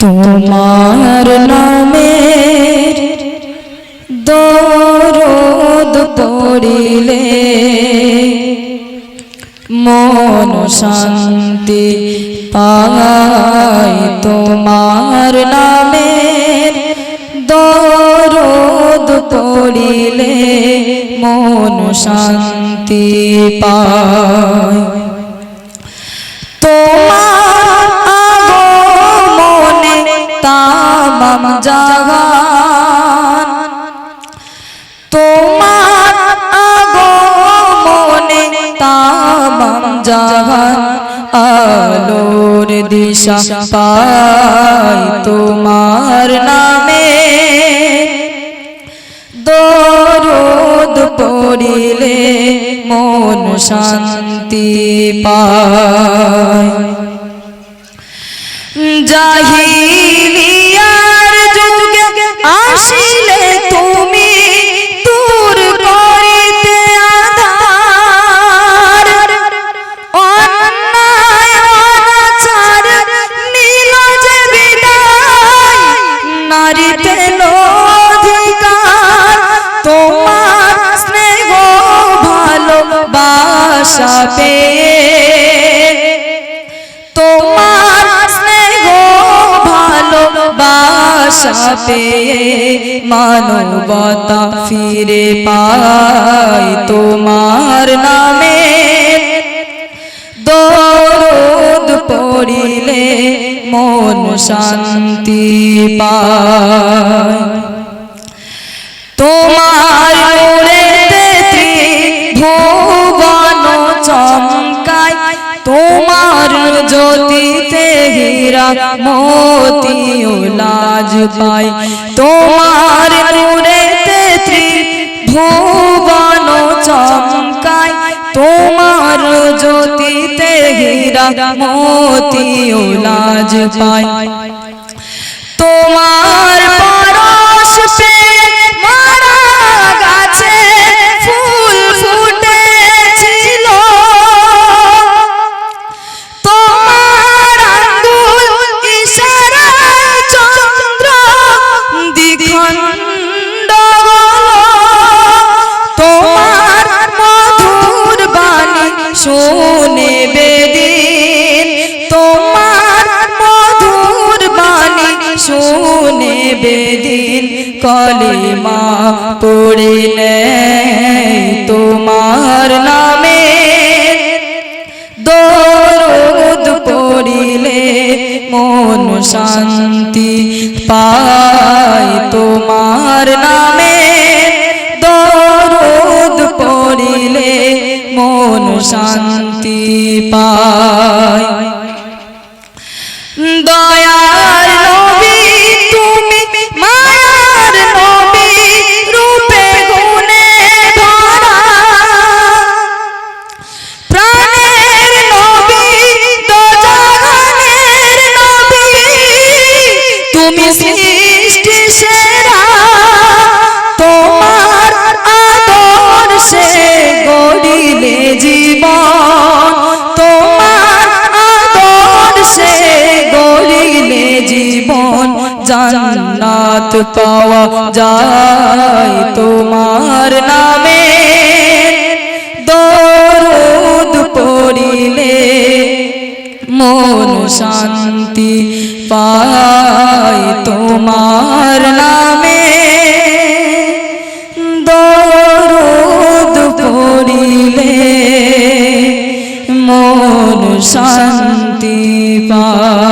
তোমার নামের দরদ পড়িলে মন শান্তি পায়। তোমার নামের দরদ পড়িলে মন শান্তি পায়। জাহান আলোর দিশা পাই তোমার নামে। দরদ পড়িলে মন শান্তি পায়। জাহিলিয়ার যুগে আসিলে পেয়ে তোমার স্নেহ ভালোবাসা পেয়ে মানবতা ফিরে পাই তোমার নামে। দরদ পড়িলে মন শান্তি পায়। তোমার মোতি লাজ পাই। তোমার নূরেতে ভুবন চমকায় তোমার জ্যোতিতে হীরা মোতি লাজ পাই। তোমার শুনে বেদিন, তোমার মধুর বাণী শুনে বেদিন, কলিমা পড়িলে তোমার নামে। দরদ পড়িলে মন শান্তি পায় তোমার নামে। শান্তি পায়। জান্নাত পাওয়া যায় তোমার নামে। দরদ পড়িলে মন শান্তি পায় তোমার নামে। দরদ পড়িলে মন শান্তি পায়